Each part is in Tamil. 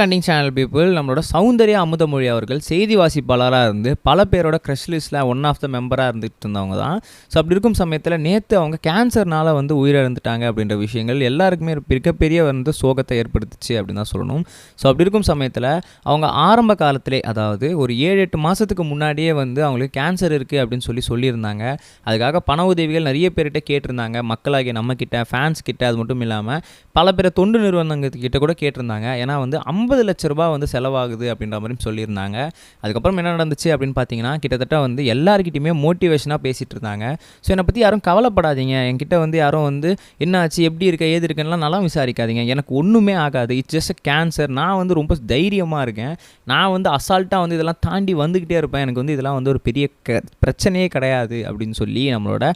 கண்டிங் சேனல் பீப்புள் நம்மளோட சௌந்தர்யா அமுதமொழி அவர்கள் செய்தி வாசிப்பாளராக இருந்து பல பேரோட க்ரஷ் லிஸ்ட்டில் ஒன் ஆஃப் த மெம்பராக இருந்துகிட்டு இருந்தவங்க தான். ஸோ அப்படி இருக்கும் சமயத்தில் நேற்று அவங்க கேன்சர்னால் வந்து உயிரிழந்துட்டாங்க அப்படின்ற விஷயங்கள் எல்லாருக்குமே ஒரு மிகப்பெரிய வந்து சோகத்தை ஏற்படுத்துச்சு அப்படின்னு தான் சொல்லணும். ஸோ அப்படி இருக்கும் சமயத்தில் அவங்க ஆரம்ப காலத்திலே அதாவது ஒரு ஏழு எட்டு மாதத்துக்கு முன்னாடியே வந்து அவங்களுக்கு கேன்சர் இருக்குது அப்படின்னு சொல்லி சொல்லியிருந்தாங்க. அதுக்காக பண உதவிகள் நிறைய பேர்கிட்ட கேட்டிருந்தாங்க. மக்களாகிய நம்மக்கிட்ட ஃபேன்ஸ் கிட்ட அது மட்டும் இல்லாமல் பல பேர் தொண்டு நிறுவனங்கக்கிட்ட கூட கேட்டிருந்தாங்க. ஏன்னா வந்து ஐம்பது லட்ச ரூபாய் வந்து செலவாகுது அப்படின்ற மாதிரி சொல்லியிருந்தாங்க. அதுக்கப்புறம் என்ன நடந்துச்சு அப்படின்னு பார்த்தீங்கன்னா கிட்டத்தட்ட வந்து எல்லாருக்கிட்டையுமே மோட்டிவேஷனாக பேசிகிட்டு இருந்தாங்க. ஸோ என்னை பற்றி யாரும் கவலைப்படாதீங்க. என்கிட்ட வந்து யாரும் வந்து என்ன ஆச்சு எப்படி இருக்க? ஏது இருக்குன்னுலாம் நல்லா விசாரிக்காதீங்க. எனக்கு ஒன்றுமே ஆகாது. இட்ஸ் ஜஸ்ட் கேன்சர் நான் வந்து ரொம்ப தைரியமாக இருக்கேன். நான் வந்து அசால்ட்டாக வந்து இதெல்லாம் தாண்டி வந்துக்கிட்டே இருப்பேன். எனக்கு வந்து இதெல்லாம் வந்து ஒரு பெரிய க பிரச்சனையே கிடையாது அப்படின்னு சொல்லி நம்மளோட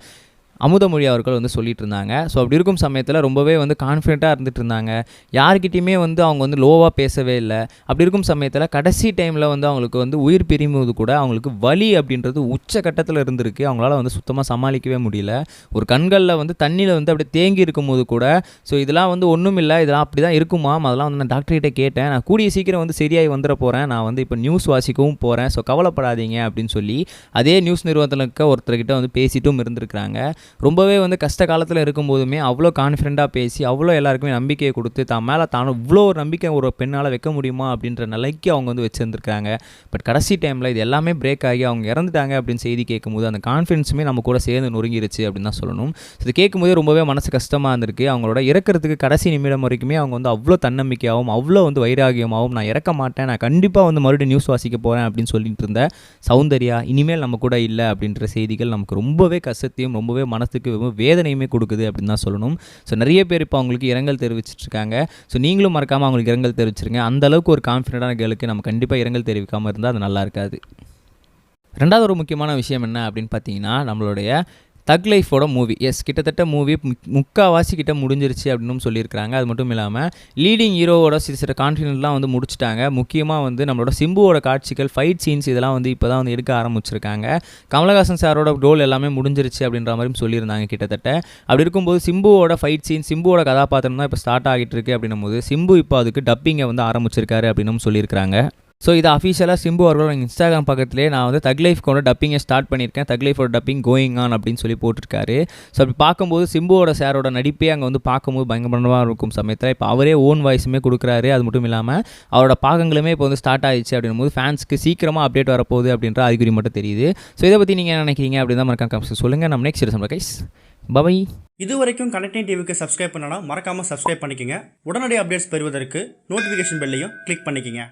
அமுதமொழி அவர்கள் வந்து சொல்லிட்டு இருந்தாங்க ஸோ அப்படி இருக்கும் சமயத்தில் ரொம்பவே வந்து கான்ஃபிடென்ட்டாக இருந்துட்டு இருந்தாங்க யார்கிட்டையுமே வந்து அவங்க வந்து லோவாக பேசவே இல்லை. அப்படி இருக்கும் சமயத்தில் கடைசி டைமில் வந்து அவங்களுக்கு வந்து உயிர் பிரியும்போது கூட அவங்களுக்கு வலி அப்படின்றது உச்ச கட்டத்தில் இருந்திருக்கு. அவங்களால வந்து சுத்தமாக சமாளிக்கவே முடியல. ஒரு கண்களில் வந்து தண்ணியில் வந்து அப்படியே தேங்கி இருக்கும்போது கூட ஸோ இதெல்லாம் வந்து ஒன்றும் இல்லை இதெல்லாம் அப்படி தான் இருக்குமா அதெல்லாம் வந்து நான் டாக்டர்கிட்ட கேட்டேன். நான் கூடிய சீக்கிரம் வந்து சரியாகி வந்துட போகிறேன் நான் வந்து இப்போ நியூஸ் வாசிக்கவும் போகிறேன் ஸோ கவலைப்படாதீங்க அப்படின்னு சொல்லி அதே நியூஸ் நிறுவனத்தில் இருக்க ஒருத்தர்கிட்ட வந்து பேசிட்டும் இருந்திருக்கிறாங்க. ரொம்பவே வந்து கஷ்ட காலத்தில் இருக்கும்போதுமே அவ்வளோ கான்ஃபிடெண்ட்டாக பேசி அவ்வளோ எல்லாருக்குமே நம்பிக்கையை கொடுத்து தான் மேலே தானும் இவ்வளோ ஒரு நம்பிக்கை ஒரு பெண்ணால் வைக்க முடியுமா அப்படின்ற நிலைக்கு அவங்க வந்து வச்சுருந்துருக்காங்க. பட் கடைசி டைமில் இது எல்லாமே பிரேக் ஆகி அவங்க இறந்துட்டாங்க அப்படின்னு செய்தி கேட்கும்போது அந்த கான்ஃபிடன்ஸுமே நம்ம கூட சேர்ந்து நொறுங்கிருச்சு அப்படின்னு தான் சொல்லணும். ஸோ இது கேட்கும்போதே ரொம்பவே மனசு கஷ்டமாக இருந்திருக்கு. அவங்களோட இறக்கிறதுக்கு கடைசி நிமிடம் வரைக்குமே அவங்க வந்து அவ்வளோ தன்னம்பிக்கையாகவும் அவ்வளோ வந்து வைராகியமாகவும் நான் இறக்க மாட்டேன் நான் கண்டிப்பாக வந்து மறுபடியும் நியூஸ் வாசிக்க போகிறேன் அப்படின்னு சொல்லிட்டு இருந்த சௌந்தர்யா இனிமேல் நம்ம கூட இல்லை அப்படின்ற செய்திகள் நமக்கு ரொம்பவே கஷ்டத்தையும் ரொம்பவே மனசுக்கு ரொம்ப வேதனையுமே கொடுக்குது அப்படின்னு தான் சொல்லணும். ஸோ நிறைய பேர் இப்போ அவங்களுக்கு இரங்கல் தெரிவிச்சிட்டு இருக்காங்க ஸோ நீங்களும் மறக்காமல் அவங்களுக்கு இரங்கல் தெரிவிச்சிருங்க. அந்த அளவுக்கு ஒரு கான்ஃபிடென்ட்டான கேளுக்கு நம்ம கண்டிப்பாக இரங்கல் தெரிவிக்காமல் இருந்தால் அது நல்லா இருக்காது. ரெண்டாவது ஒரு முக்கியமான விஷயம் என்ன அப்படின்னு பார்த்தீங்கன்னா நம்மளுடைய தக் லைஃபோட மூவி எஸ் கிட்டத்தட்ட மூவி முக்காவாசி கிட்ட முடிஞ்சிருச்சு அப்படின்னு சொல்லியிருக்காங்க அது மட்டும் இல்லாமல் லீடிங் ஹீரோவோட சில சில கான்ஃபிடென்ட்லாம் வந்து முடிச்சிட்டாங்க. முக்கியமாக வந்து நம்மளோட சிம்புவோட காட்சிகள் ஃபைட் சீன்ஸ் இதெல்லாம் வந்து இப்போ தான் வந்து எடுக்க ஆரம்பிச்சிருக்காங்க. கமலஹாசன் சாரோட ரோல் எல்லாமே முடிஞ்சிருச்சு அப்படின்ற மாதிரியும் சொல்லியிருந்தாங்க கிட்டத்தட்ட. அப்படி இருக்கும்போது சிம்புவோட ஃபைட் சீன் சிம்புவோட கதாபாத்திரம் தான் இப்போ ஸ்டார்ட் ஆகிட்டு இருக்கு அப்படின்னும் போது சிம்பு இப்போ அதுக்கு டப்பிங்கை வந்து ஆரம்பிச்சிருக்காரு அப்படின்னு சொல்லியிருக்காங்க ஸோ இது அஃபீஷியலாக சிம்பு அவர்களோட இன்ஸ்டாகிராம் பக்கத்துலேயே நான் வந்து தக் லைஃப்கோட டப்பிங்கை ஸ்டார்ட் பண்ணியிருக்கேன். தக் லைஃபோட டப்பிங் கோயிங் ஆன் அப்படின்னு சொல்லி போட்டிருக்காரு. ஸோ அப்படி பார்க்கும்போது சிம்புவோட சாரோட நடிப்பே அங்கே வந்து பார்க்கும்போது பயங்கரமாக இருக்கும் சமயத்தில். இப்போ அவரே ஓன் வாய்ஸுமே கொடுக்குறாரு. அது மட்டும் இல்லாமல் அவரோட பாகங்களுமே இப்போ வந்து ஸ்டார்ட் ஆயிடுச்சு அப்படின்னும் போது ஃபேன்ஸ்க்கு சீக்கிரமாக அப்டேட் வரப்போகுது அப்படின்ற அறிகுறி மட்டும் தெரியுது. ஸோ இதை பற்றி நீங்கள் என்ன நினைக்கிறீங்க அப்படின்னு தான் மறக்காம சொல்லுங்கள் நம்ம நெக்ஸ்ட் நம்ம கைஸ் பபை இது வரைக்கும் கனெக்டிங் டிவிக்கு சப்ஸ்கிரைப் பண்ணனா மறக்காமல் சப்ஸ்கிரைப் பண்ணிக்கங்க. உடனடி அப்டேட்ஸ் பெறுவதற்கு நோட்டிஃபிகேஷன் பெல்லையும் கிளிக் பண்ணிக்கங்க.